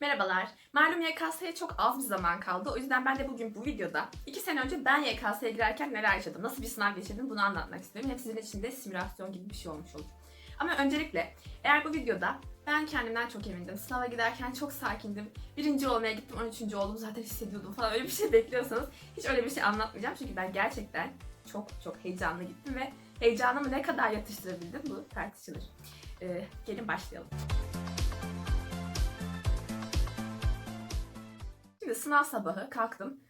Merhabalar. Malum YKS'ye çok az bir zaman kaldı. O yüzden ben de bugün bu videoda 2 sene önce ben YKS'ye girerken neler yaşadım, nasıl bir sınav geçirdim bunu anlatmak istiyorum. Hem sizin için de simülasyon gibi bir şey olmuş olur. Ama öncelikle eğer bu videoda ben kendimden çok emindim. Sınava giderken çok sakindim. Birinci olmaya gittim, 13. oldum zaten hissediyordum falan öyle bir şey bekliyorsanız hiç öyle bir şey anlatmayacağım. Çünkü ben gerçekten çok çok heyecanlı gittim ve heyecanımı ne kadar yatıştırabildim bu tartışılır. Ee, gelin başlayalım. Şimdi sınav sabahı kalktım.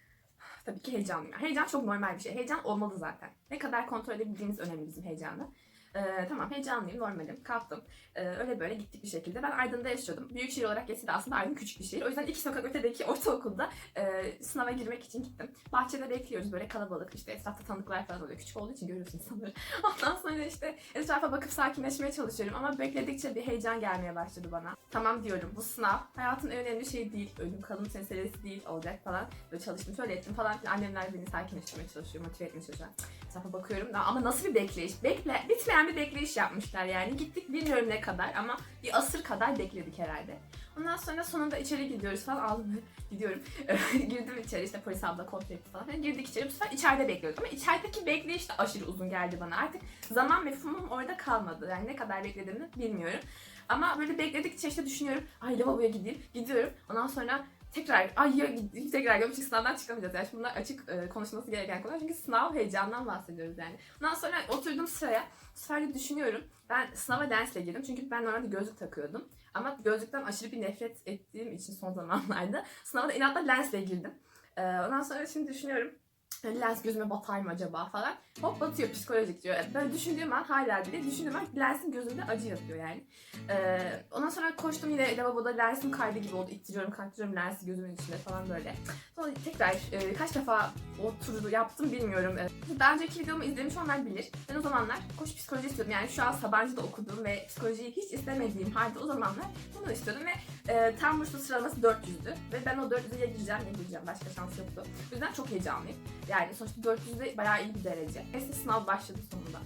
Tabii ki heyecanlıyım. Heyecan çok normal bir şey. Heyecan olmalı zaten. Ne kadar kontrol edebildiğimiz önemli bizim heyecanı. Ee, tamam heyecanlıyım, normalim. Kalktım. Ee, öyle böyle gittik bir şekilde. Ben Aydın'da yaşıyordum. Büyük şehir olarak geçse de aslında Aydın küçük bir şehir. O yüzden iki sokak ötedeki ortaokulda e, sınava girmek için gittim. Bahçede bekliyoruz böyle kalabalık. işte etrafta tanıklar falan oluyor. Küçük olduğu için görüyorsun insanları. Ondan sonra işte etrafa bakıp sakinleşmeye çalışıyorum. Ama bekledikçe bir heyecan gelmeye başladı bana. Tamam diyorum bu sınav hayatın en önemli şeyi değil. Ölüm kalım meselesi değil olacak falan. Böyle çalıştım şöyle ettim falan. Annemler beni sakinleştirmeye çalışıyor. Motive etmeye çalışıyor. Etrafa bakıyorum ama nasıl bir bekleyiş? Bekle, bitmeyen bir bekleyiş yapmışlar yani. Gittik bilmiyorum ne kadar ama bir asır kadar bekledik herhalde. Ondan sonra sonunda içeri gidiyoruz falan. Aldım gidiyorum. Girdim içeri işte polis abla kontrol etti falan. Yani girdik içeri. Bu sefer içeride bekliyorduk ama içerideki bekleyiş de aşırı uzun geldi bana. Artık zaman mefhumum orada kalmadı. Yani ne kadar beklediğimi bilmiyorum. Ama böyle bekledikçe işte düşünüyorum. Ay lavaboya gideyim. Gidiyorum. Ondan sonra tekrar ay ya tekrar çünkü sınavdan çıkamayacağız. Yani bunlar açık e, konuşulması gereken konular. Çünkü sınav heyecandan bahsediyoruz yani. Ondan sonra oturdum sıraya. Bu sefer de düşünüyorum. Ben sınava lensle girdim. Çünkü ben normalde gözlük takıyordum. Ama gözlükten aşırı bir nefret ettiğim için son zamanlarda sınava da inatla lensle girdim. Ee, ondan sonra şimdi düşünüyorum. "Hani Lens gözüme batar mı acaba falan. Hop batıyor psikolojik diyor. Böyle düşündüğüm an hala bile düşündüğüm an lensin gözümde acı yapıyor yani. Ee, ondan sonra koştum yine lavaboda lensim kaydı gibi oldu. İttiriyorum kalktırıyorum lensi gözümün içinde falan böyle. Sonra tekrar e, kaç defa o turu yaptım bilmiyorum. E, daha önceki videomu izlemiş olanlar bilir. Ben o zamanlar koş psikoloji istiyordum. Yani şu an Sabancı'da okudum ve psikolojiyi hiç istemediğim halde o zamanlar bunu istiyordum ve e, tam burslu sıralaması 400'dü. Ve ben o 400'e ya gireceğim ya gireceğim. Başka şans yoktu. O yüzden çok heyecanlıyım. Yani sonuçta 400'de bayağı iyi bir derece. Neyse sınav başladı sonunda.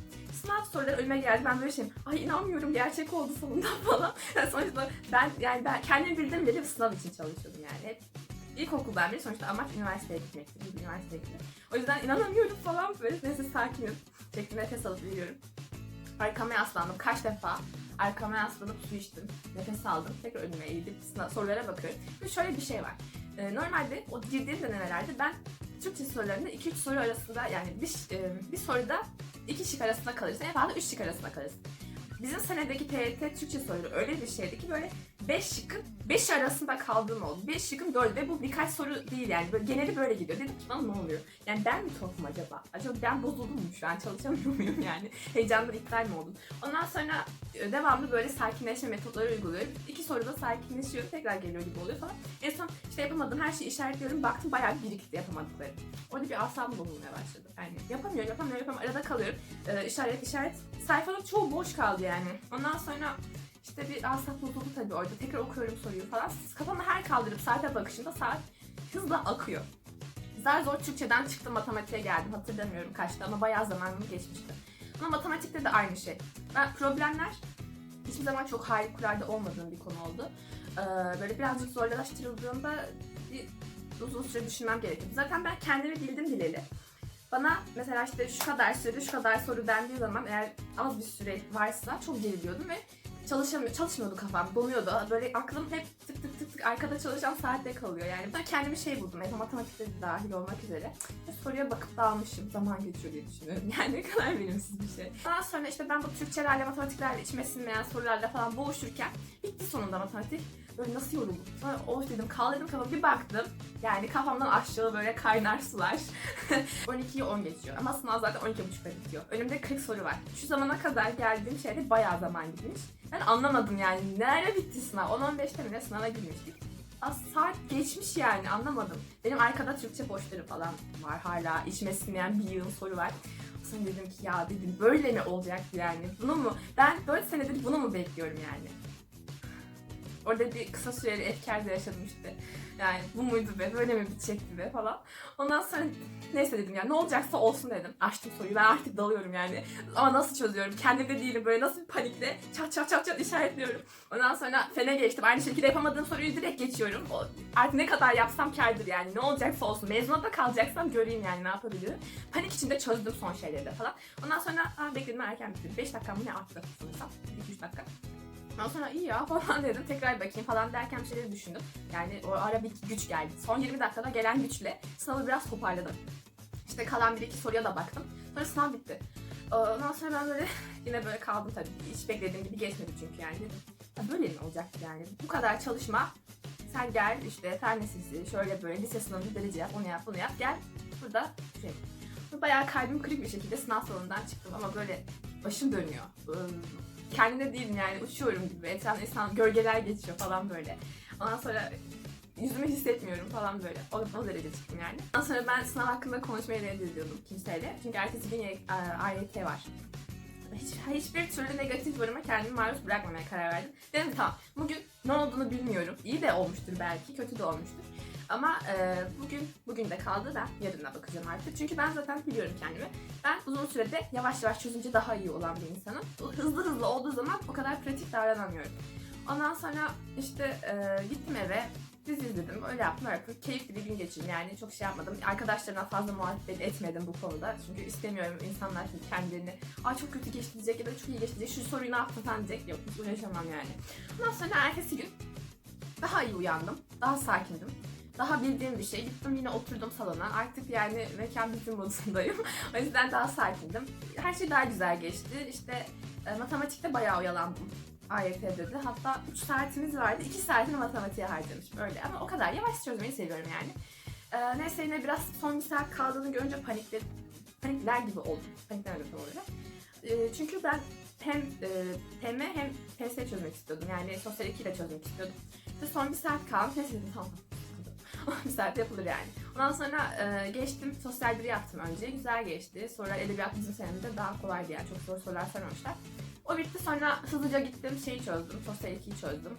Sınav soruları önüme geldi. Ben böyle şeyim. Ay inanmıyorum gerçek oldu sonunda falan. Yani sonuçta ben yani ben kendim bildim bile sınav için çalışıyordum yani. Hep ilkokuldan beri sonuçta amaç üniversiteye gitmekti. Bir üniversiteye gitmek. O yüzden inanamıyorum falan böyle neyse sakinim. Şeklinde nefes alıp veriyorum. Arkama yaslandım kaç defa. Arkama yaslanıp su içtim. Nefes aldım. Tekrar önüme eğilip sorulara bakıyorum. Ve şöyle bir şey var. Ee, normalde o girdiğim denemelerde ben Türkçe sorularında 2-3 soru arasında yani bir, e, bir soruda 2 şık arasında kalırsın. En fazla 3 şık arasında kalırsın. Bizim senedeki TYT Türkçe soruları öyle bir şeydi ki böyle 5 şıkkın 5 arasında kaldığım oldu. 5 şıkkın 4 ve bu birkaç soru değil yani. Böyle geneli böyle gidiyor. Dedim ki bana ne oluyor? Yani ben mi tuhafım acaba? Acaba ben bozuldum mu şu an? Çalışamıyor muyum yani? Heyecandan iptal mi oldum? Ondan sonra e, devamlı böyle sakinleşme metotları uyguluyorum. İki soruda sakinleşiyor. Tekrar geliyor gibi oluyor falan. En son işte yapamadım her şeyi işaretliyorum. Baktım bayağı bir birikti yapamadıklarım. Orada bir asabım bozulmaya başladı. Yani yapamıyorum, yapamıyorum, yapamıyorum. Arada kalıyorum. Ee, işaret, işaret. Sayfanın çoğu boş kaldı yani. Ondan sonra işte bir asap bozuldu tabii orada. Tekrar okuyorum soruyu falan. Kafamı her kaldırıp saate bakışımda saat hızla akıyor. Zar zor Türkçeden çıktım matematiğe geldim. Hatırlamıyorum kaçta ama bayağı zamanım geçmişti. Ama matematikte de aynı şey. Ben problemler hiçbir zaman çok harikulade olmadığım bir konu oldu. Ee, böyle birazcık zorlaştırıldığında bir uzun süre düşünmem gerekiyor. Zaten ben kendimi bildim bileli. Bana mesela işte şu kadar sürede şu kadar soru dendiği zaman eğer az bir süre varsa çok geriliyordum ve çalışamıyor, çalışmıyordu kafam, donuyordu. Böyle aklım hep tık tık tık tık arkada çalışan saatte kalıyor yani. Ben kendimi şey buldum, yani matematikte de dahil olmak üzere. Soruya bakıp dalmışım, zaman geçiyor diye düşünüyorum. Yani ne kadar verimsiz bir şey. Daha sonra işte ben bu Türkçelerle, matematiklerle, içime sinmeyen sorularla falan boğuşurken bitti sonunda matematik. Böyle nasıl yoruldum. Sonra of dedim, kaldırdım kafamı bir baktım. Yani kafamdan aşağı böyle kaynar sular. 12'yi 10 geçiyor. Ama sınav zaten 12.30'da bitiyor. Önümde 40 soru var. Şu zamana kadar geldiğim şeyde bayağı zaman gitmiş. Ben anlamadım yani. Nerede bitti sınav? 10-15'te mi ne sınava girmiştik. Az saat geçmiş yani anlamadım. Benim arkada Türkçe boşları falan var hala. İçime sinmeyen bir yığın soru var. Sonra dedim ki ya dedim böyle mi olacak yani? Bunu mu? Ben 4 senedir bunu mu bekliyorum yani? Orada bir kısa süreli efkar da yaşadım işte. Yani bu muydu be, böyle mi bitecekti be falan. Ondan sonra neyse dedim ya ne olacaksa olsun dedim. Açtım soruyu ben artık dalıyorum yani. Ama nasıl çözüyorum? Kendimde değilim böyle nasıl bir panikle çat çat çat çat işaretliyorum. Ondan sonra fene geçtim. Aynı şekilde yapamadığım soruyu direkt geçiyorum. O, artık ne kadar yapsam kârdır yani. Ne olacaksa olsun. Mezunata kalacaksam göreyim yani ne yapabilirim. Panik içinde çözdüm son şeyleri de falan. Ondan sonra bekledim erken bitirdim. 5 dakikam yine arttı sanırsam. 2-3 dakika. Ondan sonra iyi ya falan dedim. Tekrar bakayım falan derken bir şeyleri düşündüm. Yani o ara bir güç geldi. Son 20 dakikada gelen güçle sınavı biraz toparladım. İşte kalan bir iki soruya da baktım. Sonra sınav bitti. Ondan sonra ben böyle yine böyle kaldım tabii. Hiç beklediğim gibi geçmedi çünkü yani. "Ya böyle mi olacak yani? Bu kadar çalışma. Sen gel işte fen lisesi şöyle böyle lise sınavında derece yap, onu yap, bunu yap. Gel burada şey. Bayağı kalbim kırık bir şekilde sınav salonundan çıktım ama böyle başım dönüyor. Kendimde değilim yani uçuyorum gibi. Etrafımda insan gölgeler geçiyor falan böyle. Ondan sonra yüzümü hissetmiyorum falan böyle. O, o derece çıktım yani. Ondan sonra ben sınav hakkında konuşmayı reddediyordum kimseyle. Çünkü ertesi gün e, AYT var. Hiç, hiçbir türlü negatif yoruma kendimi maruz bırakmamaya karar verdim. Dedim tamam bugün ne olduğunu bilmiyorum. İyi de olmuştur belki, kötü de olmuştur. Ama e, bugün bugün de kaldı da yarına bakacağım artık. Çünkü ben zaten biliyorum kendimi. Ben uzun sürede yavaş yavaş çözünce daha iyi olan bir insanım. Hızlı hızlı olduğu zaman o kadar pratik davranamıyorum. Ondan sonra işte e, gittim eve. Dizi izledim. Öyle yaptım öyle yaptım. Keyifli bir gün geçirdim. Yani çok şey yapmadım. Arkadaşlarımla fazla muhabbet etmedim bu konuda. Çünkü istemiyorum insanlar şimdi kendilerini Aa çok kötü geçti diyecek ya da çok iyi geçti diyecek. Şu soruyu ne yaptın falan diyecek. Yok hiç uğraşamam yani. Ondan sonra ertesi gün daha iyi uyandım. Daha sakindim. Daha bildiğim bir şey. Gittim yine oturdum salona. Artık yani mekan bizim modundayım. o yüzden daha sakindim. Her şey daha güzel geçti. İşte e, matematikte bayağı oyalandım. AYT'de de. Hatta 3 saatimiz vardı. 2 saatini matematiğe harcamışım öyle. Ama o kadar yavaş çözmeyi seviyorum yani. Ee, neyse yine biraz son bir saat kaldığını görünce panikledim. Panikler gibi oldum. Paniklemedim tam olarak. Ee, çünkü ben hem e, PM hem PS çözmek istiyordum. Yani sosyal 2 de çözmek istiyordum. İşte son bir saat kalmış. Neyse dedim tamam. bir saat yapılır yani. Ondan sonra e, geçtim. Sosyal 1 yaptım önce. Güzel geçti. Sorular edebiyat bizim senemizde daha kolaydı yani. Çok zor sorular sormamışlar. O bitti sonra hızlıca gittim şeyi çözdüm. Sosyal 2'yi çözdüm.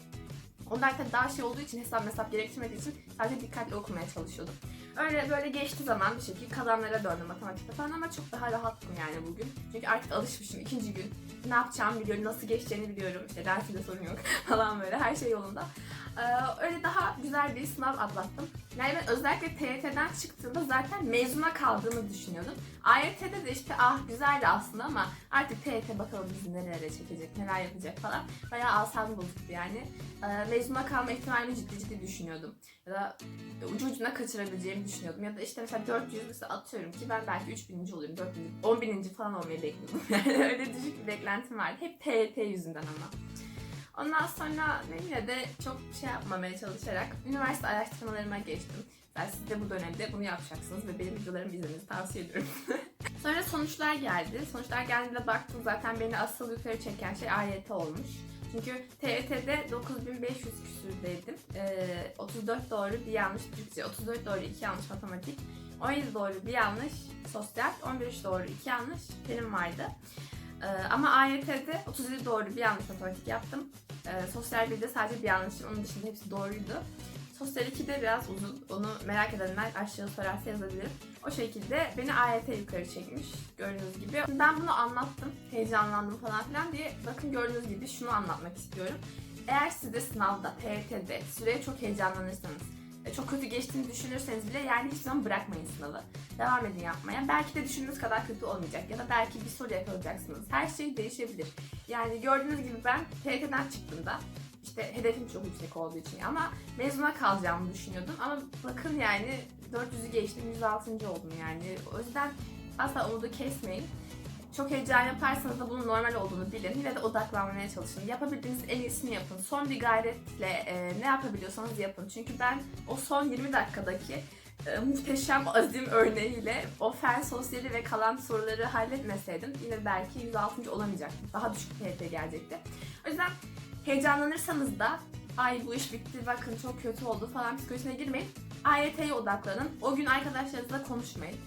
Onlar tabii daha şey olduğu için hesap hesap gerektirmediği için sadece dikkatli okumaya çalışıyordum. Öyle böyle geçti zaman bir şekilde kazanlara döndüm matematikte falan ama çok daha rahattım yani bugün. Çünkü artık alışmışım ikinci gün. Ne yapacağımı biliyorum, nasıl geçeceğini biliyorum. İşte dersinde sorun yok falan böyle her şey yolunda. Ee, öyle daha güzel bir sınav atlattım. Yani ben özellikle TYT'den çıktığımda zaten mezuna kaldığımı düşünüyordum. AYT'de de işte ah güzeldi aslında ama artık TYT bakalım bizi nerelere çekecek, neler yapacak falan. Bayağı asabım bozuktu yani. Ee, mezuna kalma ihtimalimi ciddi ciddi düşünüyordum. Ya da ucu ucuna kaçırabileceğimi düşünüyordum. Ya da işte mesela 400 mesela atıyorum ki ben belki 3000. olurum, 4000. 10.000. falan olmayı bekliyordum. Yani öyle düşük bir beklentim vardı. Hep TYT yüzünden ama. Ondan sonra yine de çok şey yapmamaya çalışarak üniversite araştırmalarıma geçtim. Ben siz de bu dönemde bunu yapacaksınız ve benim videolarımı izlemenizi tavsiye ediyorum. sonra sonuçlar geldi. Sonuçlar geldiğinde baktım zaten beni asıl yukarı çeken şey AYT olmuş. Çünkü TYT'de 9500 küsürdeydim. Ee, 34 doğru bir yanlış Türkçe, 34 doğru 2 yanlış matematik, 17 doğru bir yanlış sosyal, 11 doğru 2 yanlış benim vardı. Ee, ama AYT'de 37 doğru bir yanlış matematik yaptım. Ee, sosyal 1'de sadece bir yanlışım, onun dışında hepsi doğruydu. Sosyal 2'de biraz uzun, onu merak edenler aşağı sorarsa yazabilirim. O şekilde beni AYT yukarı çekmiş gördüğünüz gibi. Ben bunu anlattım, heyecanlandım falan filan diye bakın gördüğünüz gibi şunu anlatmak istiyorum. Eğer siz de sınavda, TYT'de süreye çok heyecanlanırsanız, çok kötü geçtiğini düşünürseniz bile yani hiç zaman bırakmayın sınavı. Devam edin yapmaya. Belki de düşündüğünüz kadar kötü olmayacak ya da belki bir soru yakalayacaksınız. Her şey değişebilir. Yani gördüğünüz gibi ben TYT'den çıktığımda işte hedefim çok yüksek olduğu için ama mezuna kalacağımı düşünüyordum. Ama bakın yani 400'ü geçtim 106. oldum yani. O yüzden asla umudu kesmeyin. Çok heyecan yaparsanız da bunun normal olduğunu bilin. Yine de odaklanmaya çalışın. Yapabildiğiniz en iyisini yapın. Son bir gayretle e, ne yapabiliyorsanız yapın. Çünkü ben o son 20 dakikadaki e, muhteşem azim örneğiyle o fen sosyali ve kalan soruları halletmeseydim yine belki 106. olamayacaktım. Daha düşük TYT gelecekti. O yüzden heyecanlanırsanız da ay bu iş bitti bakın çok kötü oldu falan psikolojisine girmeyin. AYT'ye odaklanın. O gün arkadaşlarınızla konuşmayın.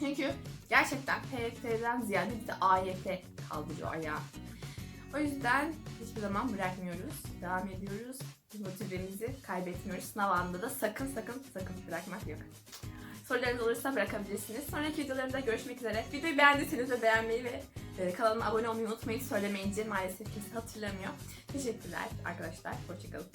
Çünkü gerçekten TYT'den ziyade bir de AYT kaldırıyor ayağı. O yüzden hiçbir zaman bırakmıyoruz. Devam ediyoruz. Motivemizi kaybetmiyoruz. Sınav anında da sakın sakın sakın bırakmak yok. Sorularınız olursa bırakabilirsiniz. Sonraki videolarımda görüşmek üzere. Videoyu beğendiyseniz de beğenmeyi ve e, kanalıma abone olmayı unutmayın. Söylemeyince maalesef kimse hatırlamıyor. Teşekkürler arkadaşlar. Hoşçakalın.